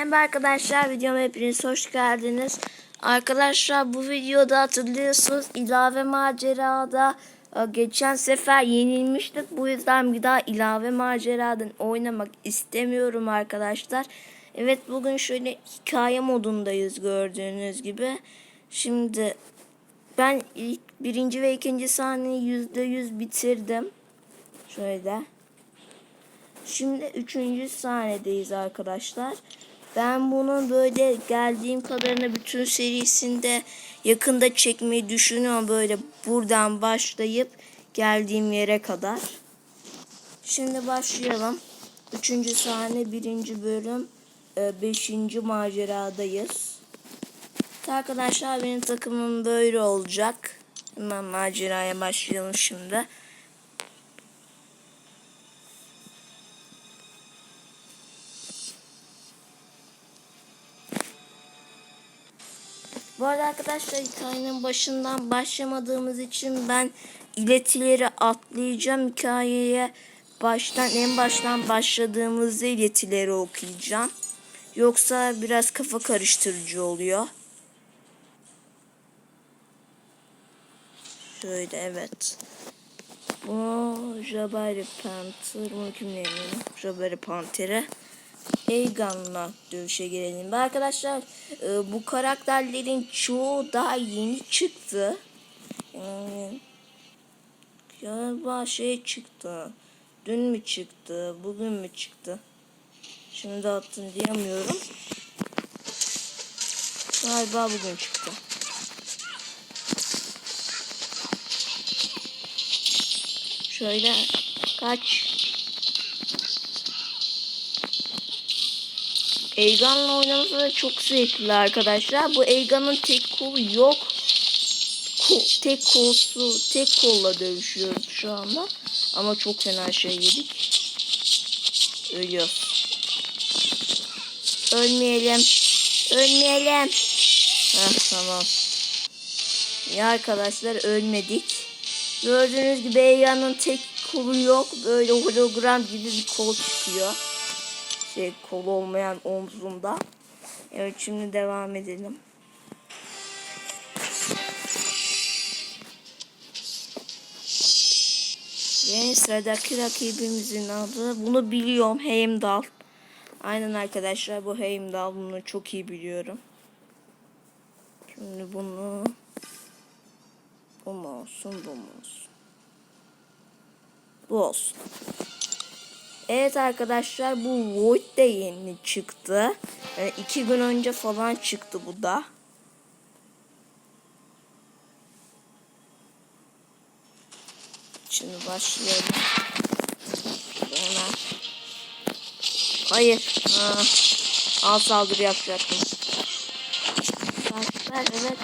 Merhaba arkadaşlar videoma hepiniz hoş geldiniz. Arkadaşlar bu videoda hatırlıyorsunuz ilave macerada e, geçen sefer yenilmiştik. Bu yüzden bir daha ilave maceradan oynamak istemiyorum arkadaşlar. Evet bugün şöyle hikaye modundayız gördüğünüz gibi. Şimdi ben ilk birinci ve ikinci sahneyi yüzde yüz bitirdim. Şöyle. Şimdi üçüncü sahnedeyiz arkadaşlar. Ben bunun böyle geldiğim kadarını bütün serisinde yakında çekmeyi düşünüyorum. Böyle buradan başlayıp geldiğim yere kadar. Şimdi başlayalım. Üçüncü sahne birinci bölüm e, beşinci maceradayız. Arkadaşlar benim takımım böyle olacak. Hemen maceraya başlayalım şimdi. Bu arada arkadaşlar hikayenin başından başlamadığımız için ben iletileri atlayacağım hikayeye baştan en baştan başladığımızda iletileri okuyacağım. Yoksa biraz kafa karıştırıcı oluyor. Şöyle evet. Bu Jabari Panther. Bunu kim deniyor? Jabari Panther'e. Aegon'la dövüşe girelim. Ve arkadaşlar e, bu karakterlerin çoğu daha yeni çıktı. Yani galiba şey çıktı. Dün mü çıktı? Bugün mü çıktı? Şimdi hatırlayamıyorum. Galiba bugün çıktı. Şöyle kaç Eygan'la oynaması da çok zevkli arkadaşlar. Bu Eygan'ın tek kolu yok. Ko tek kolsu, tek kolla dövüşüyoruz şu anda. Ama çok fena şey yedik. Ölüyoruz. Ölmeyelim. Ölmeyelim. Heh, tamam. Ya arkadaşlar ölmedik. Gördüğünüz gibi Eygan'ın tek kolu yok. Böyle hologram gibi bir kol çıkıyor şey kol olmayan omzunda. Evet şimdi devam edelim. Ve sıradaki rakibimizin adı bunu biliyorum Heimdall. Aynen arkadaşlar bu Heimdall bunu çok iyi biliyorum. Şimdi bunu bu mu olsun bu mu olsun. Bu olsun. Evet arkadaşlar bu Void de yeni çıktı. Yani iki gün önce falan çıktı bu da. Şimdi başlayalım. Hayır. Ha. Al saldırı yapacaktım. Arkadaşlar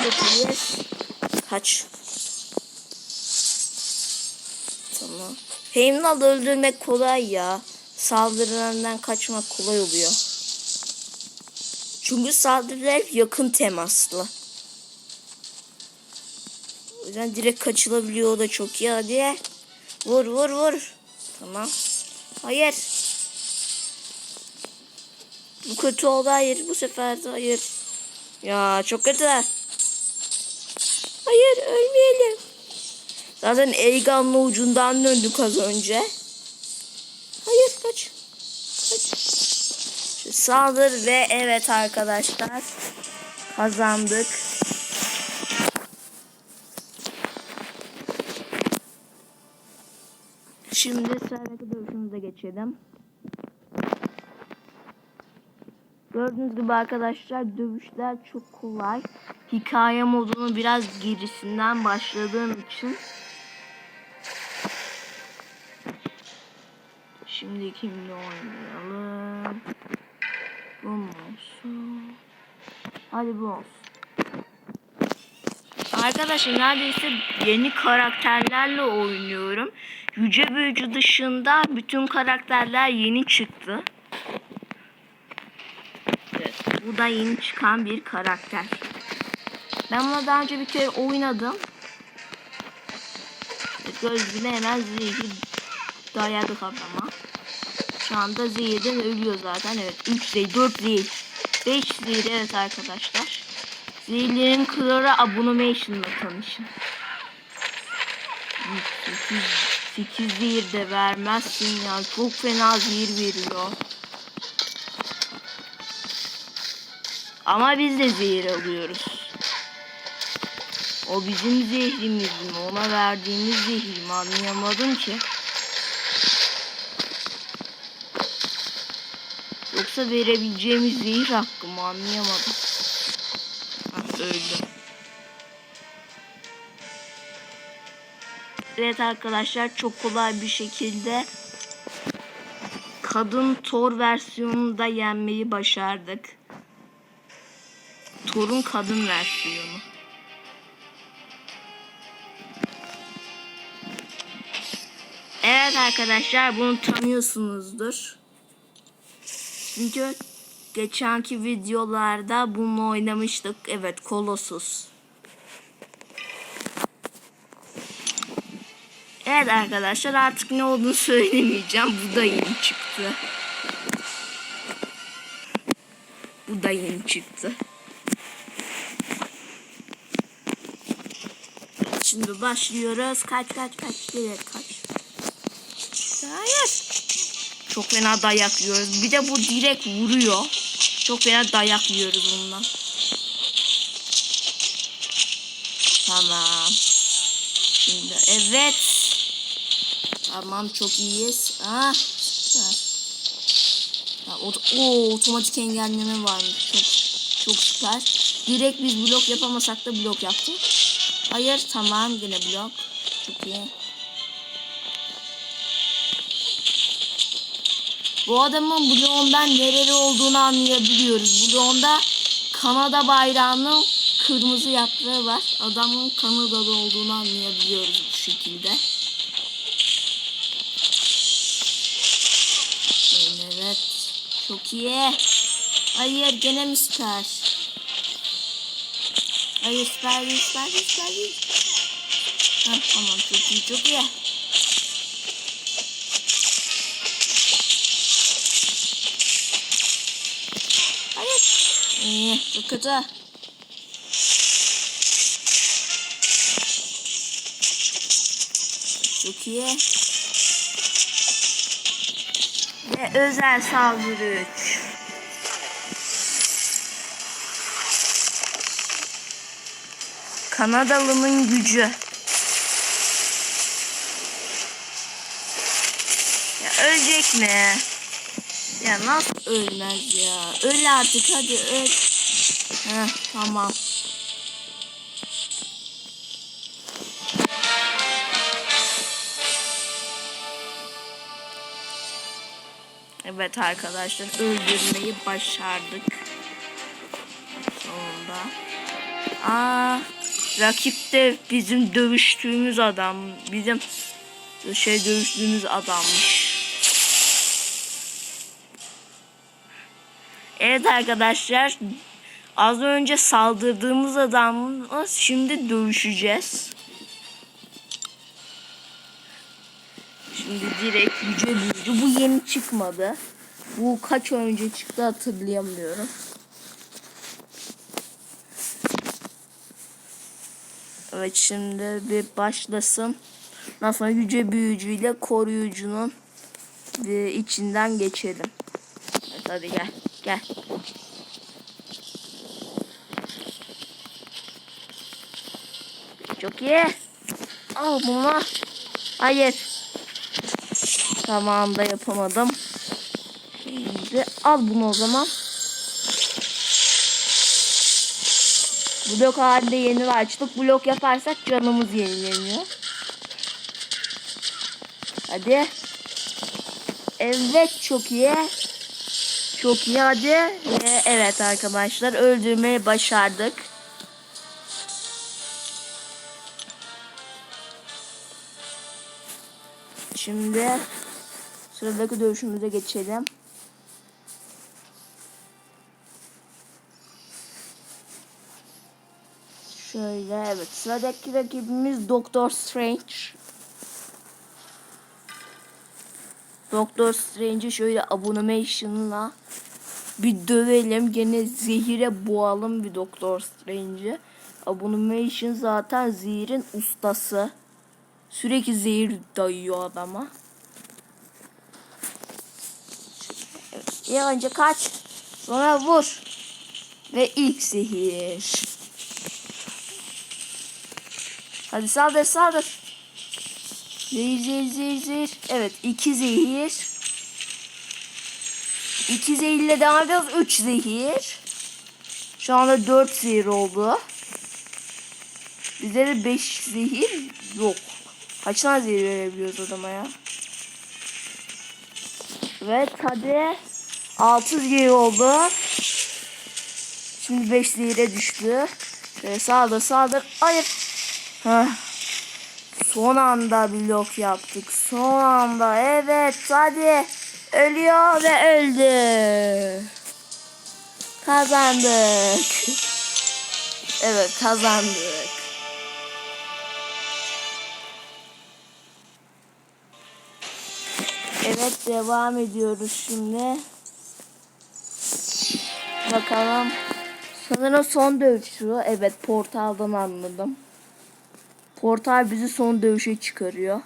evet. Yes. Kaç. Tamam. Heimdall'ı öldürmek kolay ya. Saldırılarından kaçmak kolay oluyor. Çünkü saldırılar yakın temaslı. O yüzden direkt kaçılabiliyor o da çok iyi. Hadi. Vur vur vur. Tamam. Hayır. Bu kötü oldu hayır. Bu sefer de hayır. Ya çok kötü. Hayır ölmeyelim. Zaten Eygan'la ucundan döndük az önce. Hayır kaç. Kaç. Saldır ve evet arkadaşlar. Kazandık. Şimdi sıradaki dövüşümüze geçelim. Gördüğünüz gibi arkadaşlar dövüşler çok kolay. Hikaye modunu biraz gerisinden başladığım için Şimdi kimle oynayalım? Bu mu olsun? Hadi bu olsun. Arkadaşlar neredeyse yeni karakterlerle oynuyorum. Yüce Büyücü dışında bütün karakterler yeni çıktı. Evet, bu da yeni çıkan bir karakter. Ben buna daha önce bir kere oynadım. Evet, göz bile hemen zehir dayadı kafama. Şu anda zehirden ölüyor zaten. Evet 3 zehir, 4 zehir, 5 zehir evet arkadaşlar. Zehirlerin kralı Abomination'la tanışın. 8, 8 zehir de vermezsin ya. Çok fena zehir veriyor. Ama biz de zehir alıyoruz. O bizim zehrimiz mi? Ona verdiğimiz zehir mi? Anlayamadım ki. Yoksa verebileceğimiz zehir hakkı mı? Anlayamadım. Hah öldüm. Evet arkadaşlar çok kolay bir şekilde kadın Thor versiyonunu da yenmeyi başardık. Thor'un kadın versiyonu. Evet arkadaşlar bunu tanıyorsunuzdur. Çünkü geçenki videolarda bunu oynamıştık. Evet Colossus. Evet arkadaşlar artık ne olduğunu söylemeyeceğim. Bu da yeni çıktı. Bu da yeni çıktı. Şimdi başlıyoruz. Kaç kaç kaç geri kaç. Hayır. Çok fena dayak yiyoruz. Bir de bu direkt vuruyor. Çok fena dayak yiyoruz bundan. Tamam. Şimdi evet. Tamam çok iyiyiz. Ah. Ha, o, o otomatik engelleme varmış. Çok çok süper. Direkt biz blok yapamasak da blok yaptık. Hayır tamam yine blok. Çok iyi. Bu adamın bloğundan nereli olduğunu anlayabiliyoruz. Bloğunda Kanada bayrağının kırmızı yaprağı var. Adamın Kanadalı olduğunu anlayabiliyoruz bu şekilde. Evet. Çok iyi. Hayır gene mi süper? Hayır süper değil süper değil süper değil. Heh, tamam çok iyi çok iyi. İyi çok kötü. Çok iyi. Ve özel saldırı 3. Kanadalı'nın gücü. Ya ölecek mi? Ya nasıl ölmez ya? Öl artık hadi öl. Heh, tamam. Evet arkadaşlar öldürmeyi başardık. Sonunda. Aa, rakip de bizim dövüştüğümüz adam. Bizim şey dövüştüğümüz adammış. Evet arkadaşlar. Az önce saldırdığımız adamla şimdi dövüşeceğiz. Şimdi direkt yüce büyücü. Bu yeni çıkmadı. Bu kaç önce çıktı hatırlayamıyorum. Evet şimdi bir başlasın. Ondan sonra yüce büyücüyle koruyucunun bir içinden geçelim. Evet, hadi gel. Gel. Çok iyi. Al bunu. Hayır. Zamanında yapamadım. Şimdi al bunu o zaman. Blok halinde yeni açtık. Blok yaparsak canımız yenileniyor. Hadi. Evet çok iyi. Çok iyi hadi. Ve evet arkadaşlar öldürmeyi başardık. Şimdi sıradaki dövüşümüze geçelim. Şöyle evet sıradaki rakibimiz Doktor Strange. Doktor Strange'i şöyle abomination'la bir dövelim. Gene zehire boğalım bir Doktor Strange'i. Abomination zaten zehirin ustası. Sürekli zehir dayıyor adama. Evet. Önce kaç. Sonra vur. Ve ilk zehir. Hadi saldır saldır. Zehir zehir zehir zehir. Evet iki zehir. İki zehirle devam ediyoruz. Üç zehir. Şu anda dört zehir oldu. Bize de beş zehir yok. Kaç tane zehir verebiliyoruz adama ya? Evet hadi. Altı zehir oldu. Şimdi beş zehire düştü. Şöyle saldır saldır. Hayır. Heh. Son anda blok yaptık. Son anda. Evet hadi. Ölüyor ve öldü. Kazandık. Evet kazandık. Evet devam ediyoruz şimdi. Bakalım. Sanırım son dövüşü. Evet portaldan anladım. Portal bizi son dövüşe çıkarıyor.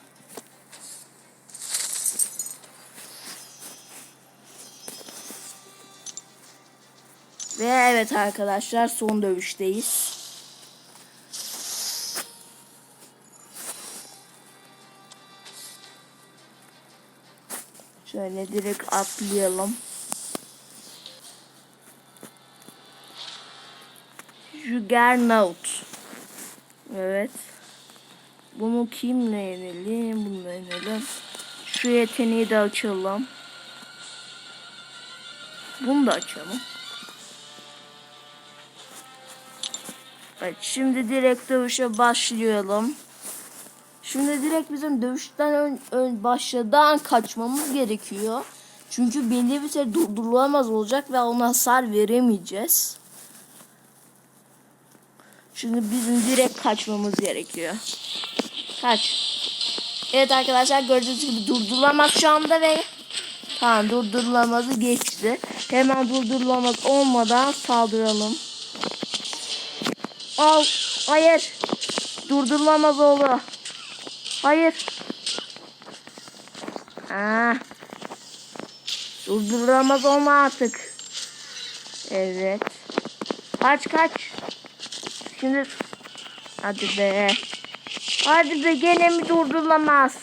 Ve evet arkadaşlar son dövüşteyiz. Şöyle direkt atlayalım. Juggernaut. Evet. Bunu kimle yenelim? Bununla yenelim. Şu yeteneği de açalım. Bunu da açalım. Evet şimdi direkt dövüşe başlayalım. Şimdi direkt bizim dövüşten ön, ön başladan kaçmamız gerekiyor. Çünkü belli bir süre durdurulamaz olacak ve ona hasar veremeyeceğiz. Şimdi bizim direkt kaçmamız gerekiyor. Kaç. Evet arkadaşlar gördüğünüz gibi durdurulamaz şu anda ve tamam durdurulamazı geçti. Hemen durdurulamaz olmadan saldıralım. Al. Hayır. Durdurulamaz oldu. Hayır. Ah. Durdurulamaz olma artık. Evet. Kaç kaç. Şimdi hadi be. Hadi be gene mi durdurulamaz?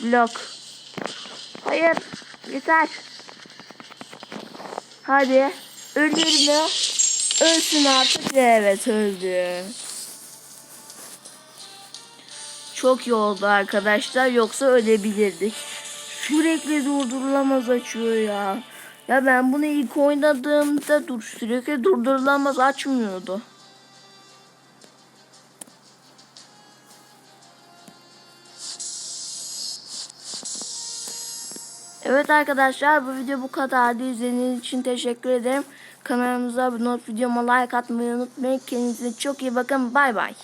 Blok. Hayır. Yeter. Hadi. Ölür mü? Ölsün artık. Evet öldü. Çok iyi oldu arkadaşlar. Yoksa ölebilirdik. Sürekli durdurulamaz açıyor ya. Ya ben bunu ilk oynadığımda dur sürekli durdurulamaz açmıyordu. Evet arkadaşlar bu video bu kadardı. İzlediğiniz için teşekkür ederim. Kanalımıza abone olup videoma like atmayı unutmayın. Kendinize çok iyi bakın. Bay bay.